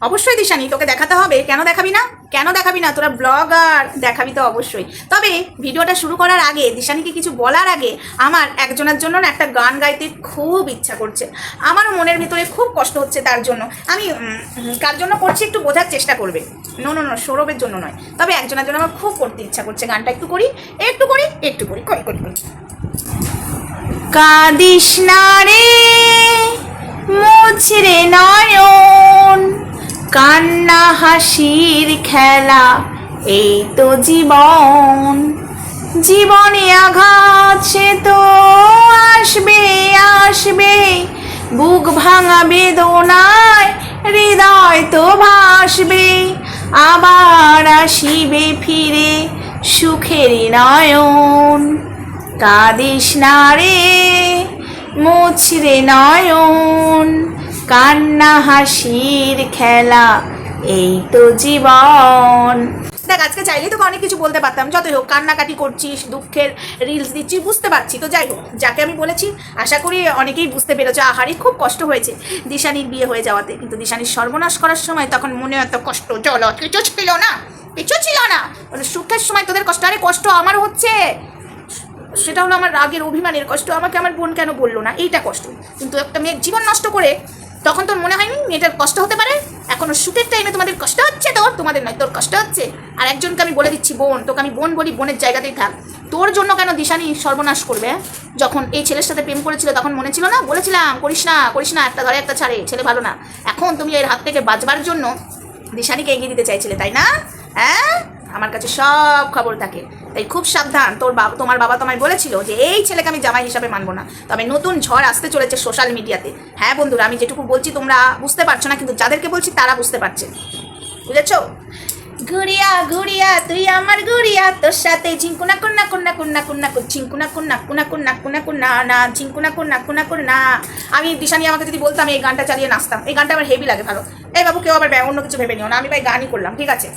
অবশ্যই দিশানি, তোকে দেখাতে হবে। কেন দেখাবি না? কেন দেখাবি না? তোরা ব্লগার, দেখাবি তো অবশ্যই। তবে ভিডিওটা শুরু করার আগে দিশানিকে কিছু বলার আগে আমার একজনের জন্য একটা গান গাইতে খুব ইচ্ছা করছে। আমারও মনের ভিতরে খুব কষ্ট হচ্ছে তার জন্য। আমি কার জন্য করছি একটু বোঝার চেষ্টা করবে। নো নো নো সৌরভের জন্য নয়। তবে একজনের জন্য আমার খুব করতে ইচ্ছা করছে গানটা একটু করি একটু করি একটু করি করি করি করি। কাঁদিস না রে, মুছরে নয়ন। কান্না হাসির খেলা, এই তো জীবন। জীবনে আঘাত সে তো আসবে আসবে। বুক ভাঙা বেদনায় হৃদয় তো ভাসবে। আবার আসিবে ফিরে সুখের নয়ন। কাঁদিস না রে, মুছরে নয়ন। কান্না হাসির খেলা, এই তো জীবন। দেখ, আজকে চাইলেই তোকে অনেক কিছু বলতে পারতাম। যতই হোক, কান্নাকাটি করছিস, দুঃখের রিলস দিচ্ছিস, বুঝতে পারছি। তো যাই হোক, যাকে আমি বলেছি, আশা করি অনেকেই বুঝতে পেরেছে, আহারি খুব কষ্ট হয়েছে দিশানির বিয়ে হয়ে যাওয়াতে। কিন্তু দিশানির সর্বনাশ করার সময় তখন মনে এত কষ্ট চলো কিছু ছিল না, কিছু ছিল না। মানে সুখের সময় তোদের কষ্ট, আরে কষ্ট আমার হচ্ছে। সেটা হলো আমার রাগের অভিমানের কষ্ট, আমাকে আমার বোন কেন বলল না? এইটা কষ্ট। কিন্তু একটা মেয়ের জীবন নষ্ট করে তখন তোর মনে হয়নি মেয়েটার কষ্ট হতে পারে? এখনও সুখের টাইমে তোমাদের কষ্ট হচ্ছে তোর? তোমাদের নয়, তোর কষ্ট হচ্ছে। আর একজনকে আমি বলে দিচ্ছি, বোন, তোকে আমি বোন বলি, বোনের জায়গাতেই থাক। তোর জন্য কেন দিশানি সর্বনাশ করবে? যখন এই ছেলের সাথে প্রেম করেছিল, তখন মনে ছিল না? বলেছিলাম, করিস না করিস না, একটা ধরে, একটা ছাড়ে, ছেলে ভালো না। এখন তুমি এর হাত থেকে বাঁচবার জন্য দিশানিকে এগিয়ে দিতে চাইছিলে, তাই না? হ্যাঁ? আমার কাছে সব খবর থাকে। তাই খুব সাবধান। তোর বাবা, তোমার বাবা তোমায় বলেছিল যে এই ছেলেকে আমি জামাই হিসাবে মানবো না। তবে নতুন ঝড় আসতে চলেছে সোশ্যাল মিডিয়াতে হ্যাঁ বন্ধুরা, আমি যেটুকু বলছি তোমরা বুঝতে পারছ না, কিন্তু যাদেরকে বলছি তারা বুঝতে পারছে। বুঝেছ? ঘুরিয়া ঘুরিয়া, তুই আমার ঘুরিয়া, তোর সাথে ঝিঙ্কুনা কুন্না কুন্না কুন্না কুন্না কুন ঝিঙ্কুনা কুন্না কুন্না কুন্না কুন্না কুন্না না, ঝিঙ্কুনা কুন্না কুন্না কুন্না আমি দিশানি আমাকে যদি বলতাম এই গানটা চালিয়ে নাচতাম। এই গানটা আমার হেভি লাগে, ভালো। এই বাবু, কেউ আবার অন্য কিছু ভেবে নিও না। আমি ভাই গানই করলাম, ঠিক আছে?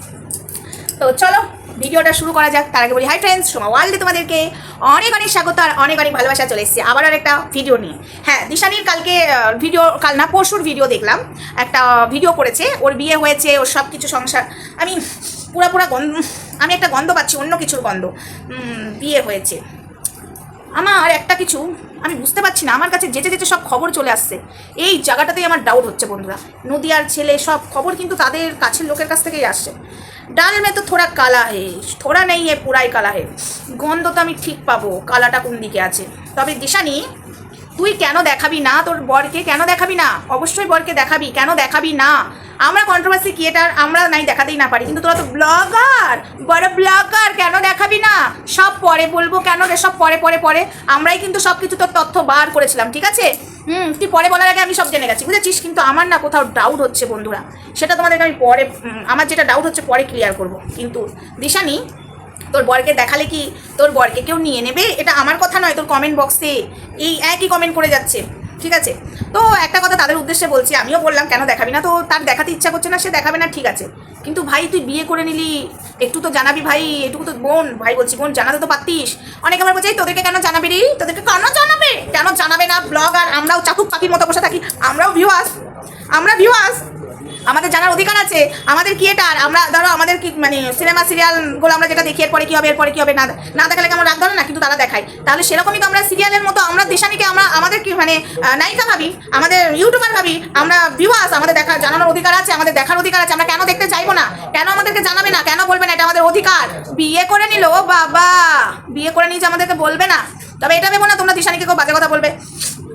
তো চলো, ভিডিওটা শুরু করা যাক। তার আগে বলি হাই ফ্রেন্ডস সোমা ওয়ার্ল্ডে তোমাদেরকে অনেক অনেক স্বাগত আর অনেক অনেক ভালোবাসা চলে এসেছে। আবার আর একটা ভিডিও নিয়ে। হ্যাঁ দিশানির কালকে ভিডিও কাল না, পরশুর ভিডিও দেখলাম। একটা ভিডিও করেছে। ওর বিয়ে হয়েছে, ওর সব কিছু সংসার আমি পুরা পুরা গন্ধ, আমি একটা গন্ধ পাচ্ছি, অন্য কিছুর গন্ধ। বিয়ে হয়েছে। আমার একটা কিছু, আমি বুঝতে পারছি না, আমার কাছে যেতে যেতে সব খবর চলে আসছে। এই জায়গাটাতেই আমার ডাউট হচ্ছে বন্ধুরা। নদিয়ার ছেলে, সব খবর কিন্তু তাদের কাছের লোকের কাছ থেকেই আসছে। ডাল মে তো থোড়া কালা হে, থোড়া নেই হে, পুরাই কালা হে। গন্ধ তো আমি ঠিক পাবো, কালাটা কোন দিকে আছে। তবে দিশানি, তুই কেন দেখাবি না? তোর বরকে কেন দেখাবি না? অবশ্যই বরকে দেখাবি, কেন দেখাবি না? আমরা কন্ট্রোভার্সি ক্রিয়েটার আমরা নাই দেখাতেই না পারি, কিন্তু তোরা তো ব্লগার বড় ব্লগার কেন দেখাবি না? সব পরে বলব কেন রে, সব পরে পরে পরে। আমরাই কিন্তু সব কিছু তোর তথ্য বার করেছিলাম, ঠিক আছে? হুম, তুই পরে বলার আগে আমি সব জেনে গেছি, বুঝেছিস? কিন্তু আমার না কোথাও ডাউট হচ্ছে, বন্ধুরা। সেটা তোমাদেরকে আমি পরে আমার যেটা ডাউট হচ্ছে পরে ক্লিয়ার করব। কিন্তু দিশানি, তোর বরকে দেখালে কি তোর বরকে কেউ নিয়ে নেবে? এটা আমার কথা নয়, তোর কমেন্ট বক্সে এই একই কমেন্ট করে যাচ্ছে। ঠিক আছে? তো একটা কথা তাদের উদ্দেশ্যে বলছি, আমিও বললাম, কেন দেখাবি না? তো তার দেখাতে ইচ্ছা করছে না, সে দেখাবে না, ঠিক আছে। কিন্তু ভাই, তুই বিয়ে করে নিলি, একটু তো জানাবি ভাই, এটুকু তো বোন, ভাই বলছি, বোন, জানাতে তো পারতিস। অনেকে আমার বলছে তোদেরকে কেন জানাবি রে? তোদেরকে কেন জানাবে? কেন জানাবে না? ব্লগ আর আমরাও চাকুক পাখির মতো বসে থাকি, আমরাও ভিউ ভিউয়ার্স আমরা ভিউয়ার্স আমাদের জানার অধিকার আছে। আমাদের কি এটা? আমরা, ধরো আমাদের কি মানে সিনেমা সিরিয়ালগুলো আমরা যেটা দেখি, এরপরে কি হবে, এরপরে কি হবে, না না দেখালে কেমন রাগ ধরে না? কিন্তু তারা দেখায়। তাহলে সেরকমই তো আমরা সিরিয়ালের মতো, আমরা দেশানিকে, আমরা আমাদের কি মানে নায়িকা ভাবি, আমাদের ইউটিউবার ভাবি, আমরা ভিউয়ার্স আমাদের দেখা, জানানোর অধিকার আছে, আমাদের দেখার অধিকার আছে, আমরা কেন দেখতে চাইব না? কেন আমাদেরকে জানাবে না? কেন বলবে না? এটা আমাদের অধিকার। বিয়ে করে নিল বাবা! বিয়ে করে নিয়েছে, আমাদেরকে বলবে না। তবে এটা ভেবো না, তোমরা দিশানিকে কেউ বাজে কথা বলবে।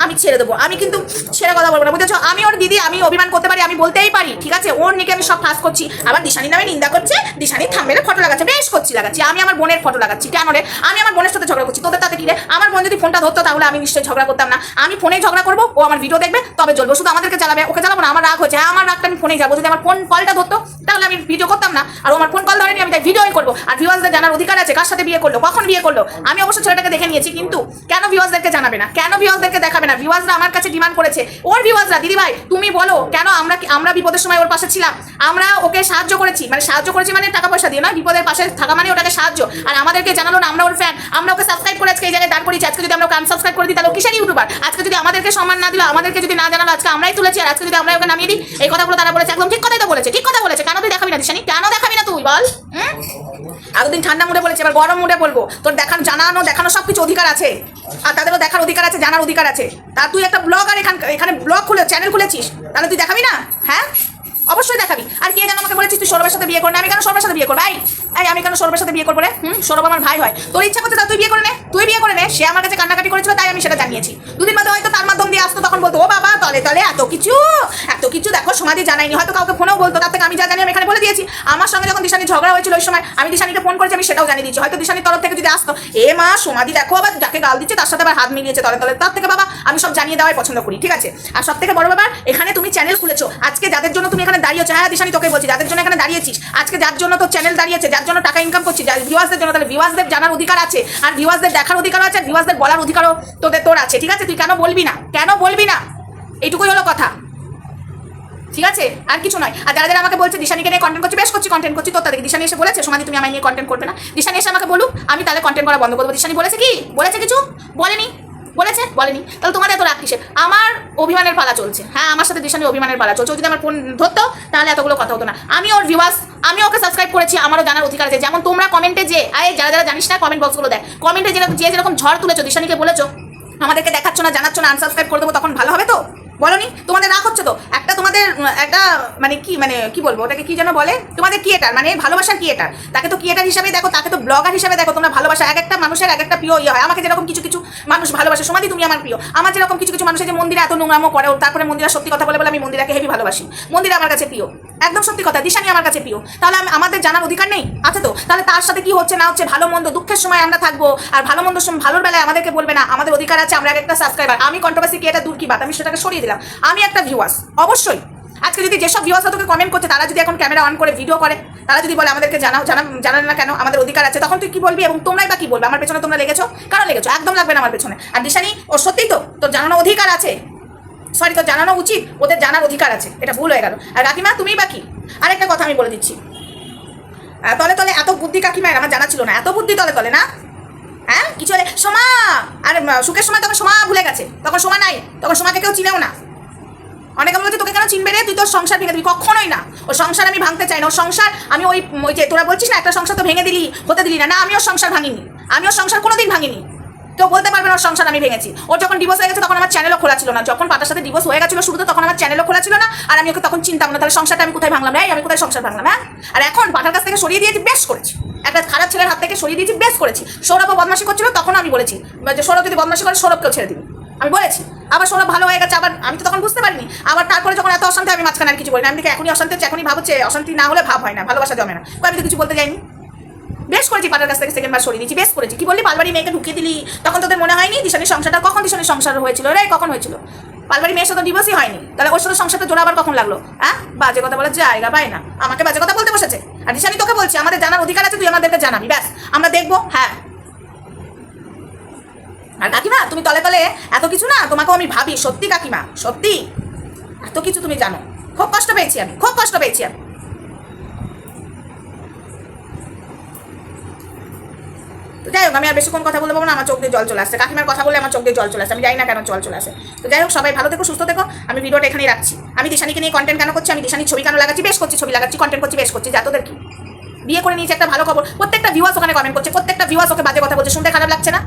আমি ছেড়ে দেবো। আমি কিন্তু ছেড়ে কথা বলব না। বুঝেছ? আমি ওর দিদি, আমি অভিমান করতে পারি, আমি বলতেই পারি। ঠিক আছে? ওর নিকে আমি সব ফাঁস করছি। আবার দিশানি নামে নিন্দা করছে দিশানি থামবেলে ফটো লাগাচ্ছে। বেশ করছি, লাগাচ্ছি। আমি আমার বোনের ফটো লাগাচ্ছি। কেন রে? আমি আমার বোনের সাথে ঝগড়া করছি। তোদের তাতে কি রে? আমার বোন যদি ফোনটা ধরতো, তাহলে আমি নিশ্চয়ই ঝগড়া করতাম না। আমি ফোনেই ঝগড়া করব, ও আমার ভিডিও দেখবে, তবে চলবো শুধু আমাদেরকে চালাবে ওকে চালাবো না, আমার রাগ হচ্ছে হ্যাঁ আমার রাগটা আমি ফোনেই যাব যদি আমার ফোন কলটা ধরতো, তাহলে আমি ভিডিও করতাম না। আর আমার ফোন কল ধরেনি, আমি দেয় ভিডিওই করব। আর ভিউয়ার্সদের জানার অধিকার আছে, কার সাথে বিয়ে করল, কখন বিয়ে করল? আমি অবশ্য ছেলেটাকে দেখে নিয়েছি, কিন্তু কেন ভিউয়ার্সদেরকে জানাবে না? কেন ভিউয়ার্সদেরকে দেখাবে না। ভিউয়ার্সরা আমার কাছে ডিমান্ড করেছে। ওর ভিউয়ার্সরা দিদি ভাই তুমি বলো, কেন আমরা আমরা বিপদের সময় ওর পাশে ছিলাম? আমরা ওকে সাহায্য করেছি। মানে সাহায্য করেছি মানে টাকা পয়সা দিয়ে নয়, বিপদের পাশে থাকা মানে ওটাকে সাহায্য। আর আমাদেরকে জানালো না, আমরা ওর ফ্যান আমরা ওকে সাবস্ক্রাইব করে আজকে এই জায়গায় দাঁড় করেছি আজকে যদি আমরা ওকে আনসাবস্ক্রাইব করে দিই, তাহলে কিসের ইউটিউবার আজকে যদি আমাদেরকে সম্মান না দিল, আমাদেরকে যদি না জানালো, আজকে আমরাই তুলেছি। আর আজকে যদি আমরা ওকে নামিয়ে দিই, এই কথাগুলো তারা বলেছে। একদম ঠিক কথাই তো বলেছে, ঠিক কথা বলেছে। কেন তুই দেখাবি না দিশানি? কেন দেখাবি না তুই? বল। হুম? এতদিন ঠান্ডা মুডে বলেছে, এবার গরম মুডে বলব। তোর দেখানো, জানানো দেখানো সব কিছু অধিকার আছে। আর তাদেরও দেখার অধিকার আছে, জানার অধিকার আছে। তা তুই একটা ব্লগ আর এখান এখানে ব্লগ খুলে চ্যানেল খুলেছিস? তাহলে তুই দেখাবি না? হ্যাঁ? অবশ্যই দেখাবি। আর কে যেন আমাকে বলেছিস তুই সৌরভের সাথে বিয়ে করবি আমি কেন সৌরভের সাথে বিয়ে করব? এই এই, আমি কেন সৌরভের সাথে বিয়ে করব হুম? সৌরভ আমার ভাই হয়। তোর ইচ্ছা করছে তা তুই বিয়ে করে নে। তুই বিয়ে করে নে। সে আমার কাছে কান্নাকাটি করেছিল, তাই আমি সেটা জানিয়েছি। দুদিন বাদে হয়তো তার মাধ্যম দিয়ে আসতো, তখন বলতো, ও বাবা তলে তলে এত কিছু এত কিছু দেখো, সমাধি জানাইনি। হয়তো কাউকে ফোনেও বলতো, তার থেকে আমি যা জানি আমি এখানে বলে দিয়েছি। আমার সঙ্গে যখন দিশানি ঝগড়া হয়েছিল ওই সময়, আমি দিশানিকে ফোন করেছি, আমি সেটাও জানিয়ে দিচ্ছি হয়তো দিশানির তরফ থেকে যদি আসতো, এ মা, সমাধি দেখো, আবার যাকে গাল দিচ্ছে, তার সাথে আবার হাত মিলিয়েছে তলে তলে। তার থেকে, বাবা, আমি সব জানিয়ে দেওয়াই পছন্দ করি, ঠিক আছে? আর সব থেকে বড় ব্যাপার, এখানে তুমি চ্যানেল খুলেছো। আজকে যাদের জন্য তুমি এখানে দাঁড়িয়েছো হ্যাঁ দিশানি, তোকে বলছি, যাদের জন্য এখানে দাঁড়িয়েছিস, আজকে যার জন্য তোর চ্যানেল দাঁড়িয়েছে, যার জন্য টাকা ইনকাম করছিস, যার ভিউয়ার্সদের জন্য, তাহলে ভিউয়ার্সদের জানার অধিকার আছে, আর ভিউয়ার্সদের দেখার অধিকারও আছে, আর ভিউয়ার্সদের বলার অধিকারও তোদের তোর আছে, ঠিক আছে? তুই কেন বলবি না? কেন বলবি না? এইটুকুই হলো কথা। ঠিক আছে? আর কিছু নয়। আর যারা যারা আমাকে বলছে, দিশানিকে নিয়ে কন্টেন্ট করছি, বেশ করছি কন্টেন্ট করছি তো তাদেরকে দিশানি এসে বলেছে সমাধি তুমি আমায় নিয়ে কন্টেন্ট করবে না। দিশানি এসে আমাকে বলুক, আমি তাহলে কন্টেন্ট করা বন্ধ করব। দিশানি বলেছে কি? বলেছে কিছু? বলেনি। বলেছে? বলেনি। তাহলে তোমাদের এত রাগ কিসের? আমার অভিমানের পালা চলছে। হ্যাঁ আমার সাথে দিশানি অভিমানের পালা চলছে। যদি আমার ফোন ধরতো, তাহলে এতগুলো কথা হতো না। আমি ওর ভিউয়ার্স আমি ওকে সাবস্ক্রাইব করেছি, আমারও জানার অধিকার আছে। যেমন তোমরা কমেন্টে যে, আরে যারা যারা জানিস না কমেন্ট বক্সগুলো দেয় কমেন্টে যেরকম যে যেরকম ঝড় তুলেছো, দিশানিকে বলেছ, আমাদেরকে দেখাচ্ছ না, জানাচ্ছ না আনসাবস্ক্রাইব করে দেবো, তখন ভালো হবে তো? বলনি? তোমাদের রাগ হচ্ছে তো? একটা তোমাদের, একটা মানে কি মানে কি বলব, ওটাকে কি যেন বলে? তোমাদের কিয়েটার মানে ভালোবাসার কিয়েটার তাকে তো কিয়েটার হিসাবে দেখো, তাকে তো ব্লগার হিসাবে দেখো, তোমরা ভালোবাসা, এক একটা মানুষের এক একটা প্রিয় ইয়ে হয়। আমাকে যেরকম কিছু কিছু মানুষ ভালোবাসে সমাধি তুমি আমার প্রিয়। আমার যেরকম কিছু কিছু মানুষের যে মন্দিরে এত নোংরামো করে তারপরে মন্দিরা সত্যি কথা বলে বলে আমি মন্দিরাকে হেভি ভালোবাসি। মন্দিরা আমার কাছে প্রিয়। একদম সত্যি কথা দিশানি আমার কাছে প্রিয়। তাহলে আম- আমাদের জানার অধিকার নেই? আছে তো? তাহলে তার সাথে কি হচ্ছে, না হচ্ছে? ভালো মন্দ দুঃখের সময় আমরা থাকব, আর ভালো মন্দ ভালোর বেলায় আমাদেরকে বলবে না, আমাদের অধিকার আছে, আমরা এক একটা সাবস্ক্রাইবার আমি কন্ট্রোভার্সি কি এটা দূর কি বাত? আমি সেটাকে সরিয়ে দিলাম। আমি একটা ভিউয়ার্স অবশ্যই। আজকে যদি যেসব ভিউয়ার্সরা তোকে কমেন্ট করছে, তারা যদি এখন ক্যামেরা অন করে ভিডিও করে, তারা যদি বলে আমাদেরকে জানাও জানা জানান না কেন, আমাদের অধিকার আছে, তখন তুই কি বলবি এবং তোমরাই বা কি বলবে? আমার পেছনে তোমরা লেগেছো? কেন লেগেছো? একদম লাগবে না আমার পেছনে। আর দিশানি, ও সত্যিই তো, তোর জানানো অধিকার আছে। সরি তোর জানানো উচিত? ওদের জানার অধিকার আছে। এটা ভুল হয়ে গেল। আর কাকিমা তুমিই বা কি? আরেকটা কথা আমি বলে দিচ্ছি। তলে তলে এত বুদ্ধি কাকিমায়ের আমার জানা ছিল না। এত বুদ্ধি তলে তলে, না? হ্যাঁ? কিছু হলে, সোমা! আর সুখের সময় তখন সোমা ভুলে গেছে। তখন সোমা নাই। তখন সোমাকে কেউ চিনেও না। অনেকে বলছে, তোকে কেন চিনবে রে? তুই তোর সংসার ভেঙে দিবি। কখনোই না। ও সংসার আমি ভাঙতে চাই না। ওর সংসার, আমি ওই ওই যে তোরা বলছিস না, একটা সংসার তো ভেঙে দিলি, হতে দিলি না। না, আমি ওর সংসার ভাঙিনি। আমি ওর সংসার কোনোদিন ভাঙিনি। কেউ বলতে পারবে না সংসার আমি ভেঙেছি। ওর যখন ডিভোর্স হয়ে গেছে, তখন আমার চ্যানেলও খোলা ছিল না। যখন পাতার সাথে ডিভোর্স হয়ে গেছিল শুরুতে, তখন আমার চ্যানেলও খোলা ছিল না। আর আমি ওকে তখন চিন্তাম না, তাহলে সংসারটা আমি কোথায় ভাঙলাম এই আমি কোথায় সংসার ভাঙলাম হ্যাঁ? আর এখন পাতার কাছ থেকে সরিয়ে দিয়েছি, বেশ করেছি। একটা খারাপ ছেলের হাত থেকে সরিয়ে দিয়েছি, বেশ করেছি। সৌরভও বদমাশি করছিল, তখন আমি বলেছি, যে সৌরভ যদি বদমাশি করে, সৌরভকেও ছেড়ে দিবি। আমি বলেছি, আবার সৌরভ ভালো হয়ে গেছে, আবার আমি তো তখন বুঝতে পারিনি। আবার তারপরে যখন এত অশান্তি, আমি মাঝখানে আর কিছু বলি আমি দেখি এখনই অশান্তি, হচ্ছে এখনই ভাব হচ্ছে অশান্তি না হলে ভাব হয় না, ভালোবাসা জমে না। আমি তো কিছু বলতে যাইনি। বেশ করেছি পাটার কাছ থেকে সেকেন্ড বার সরিয়ে দিয়েছি, বেশ করেছি। কি বললি? পালবাড়ি মেয়েকে ঢুকিয়ে দিলি? তখন তোদের মনে হয়নি? দিশানির সংসারটা কখন দিশানির সংসার হয়েছিল রে? কখন হয়েছিল? পালবাড়ি মেয়ের সাথে ডিভোর্সই হয়নি। তাহলে ওর সাথে সংসারটা জোড়া আবার কখন লাগল? হ্যাঁ বাজে কথা বলার জায়গা পাই না। আমাকে বাজে কথা বলতে বসেছে। আর দিশানি তোকে বলছি, আমাদের জানার অধিকার আছে, তুই আমাদেরকে জানাবি, ব্যাস। আমরা দেখব হ্যাঁ। আর কাকিমা, তুমি তলে তলে এত কিছু না, তোমাকেও আমি ভাবি। সত্যি কাকিমা, সত্যি। এত কিছু তুমি জানো। খুব কষ্ট পেয়েছি আমি, খুব কষ্ট পেয়েছি আমি। তো যাই হোক, আমি আর বেশিক্ষণ কথা বলব না, আমার চোখ দিয়ে জল চলে আসছে। কাকিমার কথা বলে আমার চোখ দিয়ে জল চলে আসছে, আমি জানি না কেন জল চলে আসে। তো যাই হোক, সবাই ভালো দেখো সুস্থ থেকো, আমি ভিডিওটা এখানেই রাখছি। আমি দিশানিকে নিয়ে কন্টেন্ট কেন করছি? আমি দিশানির ছবি কেন লাগাচ্ছি? বেশ করছি ছবি লাগাচ্ছি কন্টেন্ট করছি, বেশ করছি, যা তোদের কি। বিয়ে করে নিয়েছে একটা ভালো খবর। প্রত্যেকটা ভিউয়ার্স ওখানে কমেন্ট করছে, প্রত্যেকটা ভিউয়ার্স ওকে বাজে কথা বলছে, শুনতে খারাপ লাগছে না।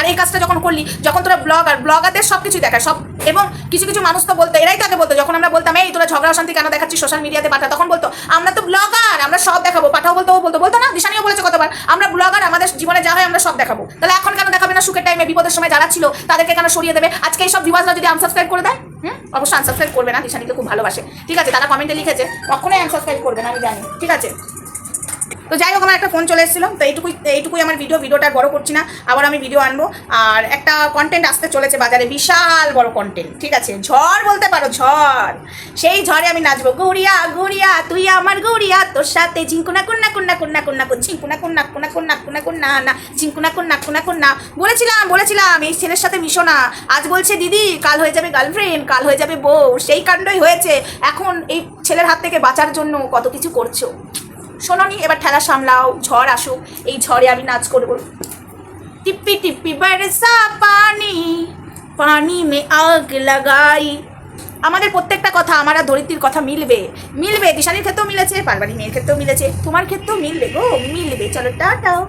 আর এই কাজটা যখন করলি, যখন তোরা ব্লগার ব্লগারদের সব কিছু দেখায় সব এবং কিছু কিছু মানুষ তো বলতো, এরাই তো আগে বলতো, যখন আমরা বলতাম, এই, তোরা ঝগড়া অশান্তি কেন দেখাচ্ছি সোশ্যাল মিডিয়াতে পাঠা? তখন বলতো, আমরা তো ব্লগার আমরা সব দেখাবো। পাঠাও বলতো, ও বলতো বলতো না, দিশানিও বলেছে কতবার, আমরা ব্লগার আমাদের জীবনে যা হয় আমরা সব দেখাবো। তাহলে এখন কেন দেখাবে না সুখের টাইমে বিপদের সময় যারা ছিল, তাদেরকে কেন সরিয়ে দেবে? আজকে এই সব ভিউয়ার্সরা যদি আনসাবস্ক্রাইব করে দেয়, হুম? অবশ্যই আনসাবস্ক্রাইব করবে না, দিশানিকে খুব ভালোবাসে। ঠিক আছে, তারা কমেন্টে লিখেছে, কখনোই আনসাবস্ক্রাইব করবে না, আমি জানি। ঠিক আছে? তো যাই হোক আমার একটা ফোন চলে এসেছিল তো এইটুকুই এইটুকুই আমার ভিডিও ভিডিওটা বড় করছি না আবার আমি ভিডিও আনব আর একটা কন্টেন্ট আসতে চলেছে বাজারে বিশাল বড় কন্টেন্ট ঠিক আছে ঝড় বলতে পারো ঝড় সেই ঝড়ে আমি নাচবো গুড়িয়া গুড়িয়া তুই আমার গুড়িয়া তোর সাথে ঝিঙ্কুনা কুন্না কুন্না কুন্না কুন্না কুন ঝিঙ্কুনা কুন্না কুন্না কুন্না কুন্না কুন্না না ঝিঙ্কুনা কুন্না কুন্না কুন্না বলেছিলাম বলেছিলাম এই ছেলের সাথে মিশো না আজ বলছে দিদি কাল হয়ে যাবে গার্লফ্রেন্ড কাল হয়ে যাবে বউ সেই কাণ্ডই হয়েছে এখন এই ছেলের হাত থেকে বাঁচার জন্য কত কিছু করছ শোনোনি, এবার ঠেলা সামলাও, ঝড় আসুক, এই ঝড়ে আমি নাচ করব। টিপি টিপি বরসা পানি পানি মে আগ লাগাই। আমাদের প্রত্যেকটা কথা, আমার আর ধরিত্রীর কথা মিলবে মিলবে। দিশানির ক্ষেত্রেও মিলেছে পারবারি মেয়ের ক্ষেত্রেও মিলেছে, তোমার ক্ষেত্রেও মিলবে গো, মিলবে। চলো টাটাও